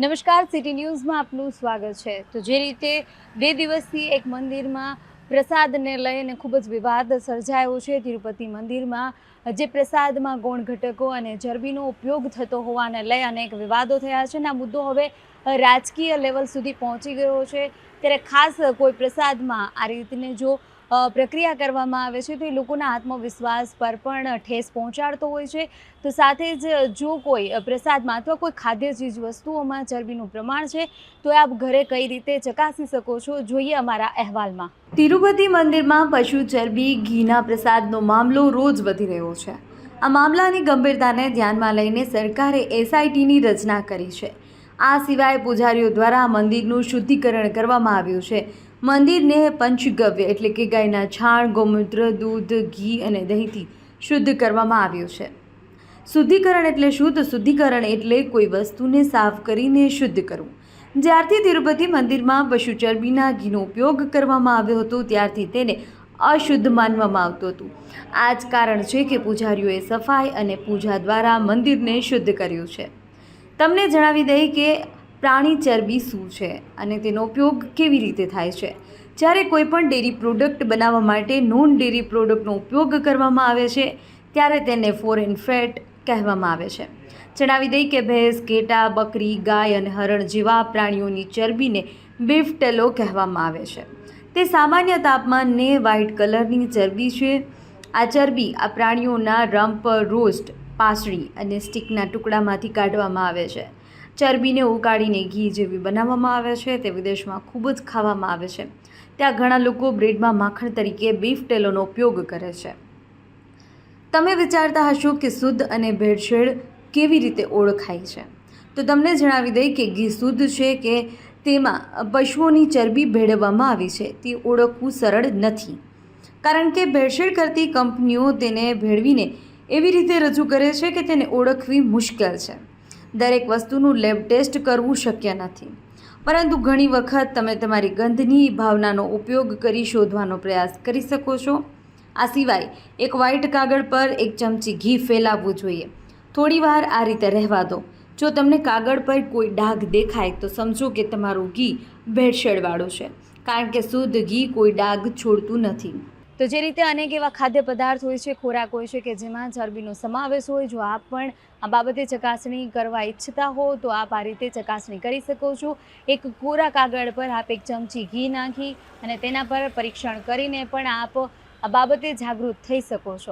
નમસ્કાર સિટી ન્યૂઝમાં આપનું સ્વાગત છે. તો જે રીતે બે દિવસથી એક મંદિરમાં પ્રસાદને લઈને ખૂબ જ વિવાદ સર્જાયો છે, તિરુપતિ મંદિરમાં, જે પ્રસાદમાં ગૌણ ઘટકો અને ચરબીનો ઉપયોગ થતો હોવાને લઈ અનેક વિવાદો થયા છે. અને આ મુદ્દો હવે રાજકીય લેવલ સુધી પહોંચી ગયો છે. ત્યારે ખાસ કોઈ પ્રસાદમાં આ રીતને જો પ્રક્રિયા કરવામાં આવે છે તો એ લોકોના આત્મવિશ્વાસ પર પણ ઠેસ પહોંચાડતો હોય છે. તો સાથે જ જો કોઈ પ્રસાદમાં અથવા કોઈ ખાદ્ય ચીજ વસ્તુઓમાં ચરબીનું પ્રમાણ છે, તો આપ ઘરે કઈ રીતે ચકાસી શકો છો? જોઈએ અમારા અહેવાલમાં. તિરુપતિ મંદિરમાં પશુ ચરબી, ઘીના પ્રસાદનો મામલો રોજ વધી રહ્યો છે. આ મામલાની ગંભીરતાને ધ્યાનમાં લઈને સરકારે એસઆઈટીની રચના કરી છે. આ સિવાય પૂજારીઓ દ્વારા મંદિરનું શુદ્ધિકરણ કરવામાં આવ્યું છે. મંદિરને પંચગવ્ય એટલે કે ગાયના છાણ, ગૌમૂત્ર, દૂધ, ઘી અને દહીંથી શુદ્ધ કરવામાં આવ્યું છે. શુદ્ધિકરણ એટલે શું તો શુદ્ધિકરણ એટલે કોઈ વસ્તુને સાફ કરીને શુદ્ધ કરવું. જ્યારથી તિરુપતિ મંદિરમાં પશુ ચરબીના ઘીનો ઉપયોગ કરવામાં આવ્યો હતો, ત્યારથી તેને અશુદ્ધ માનવામાં આવતું હતું. આ જ કારણ છે કે પૂજારીઓએ સફાઈ અને પૂજા દ્વારા મંદિરને શુદ્ધ કર્યું છે. તમને જણાવી દઈએ કે પ્રાણી ચરબી શું છે અને તેનો ઉપયોગ કેવી રીતે થાય છે? જ્યારે કોઈપણ ડેરી પ્રોડક્ટ બનાવવા માટે નોન ડેરી પ્રોડક્ટનો ઉપયોગ કરવામાં આવે છે, ત્યારે તેને ફોરેન ફેટ કહેવામાં આવે છે. જણાવી દઈએ કે ભેંસ, ઘેટા, બકરી, ગાય અને હરણ જેવા પ્રાણીઓની ચરબીને બીફ ટેલો કહેવામાં આવે છે. તે સામાન્ય તાપમાનને વ્હાઇટ કલરની ચરબી છે. આ ચરબી આ પ્રાણીઓના રમ્પ, રોસ્ટ, પાસળી અને સ્ટીકના ટુકડામાંથી કાઢવામાં આવે છે. ચરબીને ઉકાળીને ઘી જેવી બનાવવામાં આવે છે, તે વિદેશમાં ખૂબ જ ખાવામાં આવે છે. ત્યાં ઘણા લોકો બ્રેડમાં માખણ તરીકે બીફ ટેલોનો ઉપયોગ કરે છે. તમે વિચારતા હશો કે શુદ્ધ અને ભેળસેળ કેવી રીતે ઓળખાય છે? તો તમને જણાવી દઈ કે ઘી શુદ્ધ છે કે તેમાં પશુઓની ચરબી ભેળવવામાં આવી છે, તે ઓળખવું સરળ નથી. કારણ કે ભેળસેળ કરતી કંપનીઓ તેને ભેળવીને એવી રીતે રજૂ કરે છે કે તેને ઓળખવી મુશ્કેલ છે. દરેક વસ્તુનું લેબ ટેસ્ટ કરવું શક્ય નથી. પરંતુ ઘણી વખત તમે તમારી ગંધની ભાવનાનો ઉપયોગ કરી શોધવાનો પ્રયાસ કરી શકો છો. આ સિવાય, એક વ્હાઇટ કાગળ પર એક ચમચી ઘી ફેલાવવું જોઈએ. થોડીવાર આ રીતે રહેવા દો. જો તમને કાગળ પર કોઈ ડાઘ દેખાય, તો સમજો કે તમારું ઘી ભેળસેળવાળું છે. કારણ કે શુદ્ધ ઘી કોઈ ડાઘ છોડતું નથી. તો જે રીતે અનેક એવા ખાદ્ય પદાર્થ હોય છે, ખોરાક હોય છે કે જેમાં ચરબીનો સમાવેશ હોય, જો આપ પણ આ બાબતે ચકાસણી કરવા ઈચ્છતા હો, તો આપ આ રીતે ચકાસણી કરી શકો છો. એક કોરા કાગળ પર આપ એક ચમચી ઘી નાખી અને તેના પર પરીક્ષણ કરીને પણ આપ આ બાબતે જાગૃત થઈ શકો છો.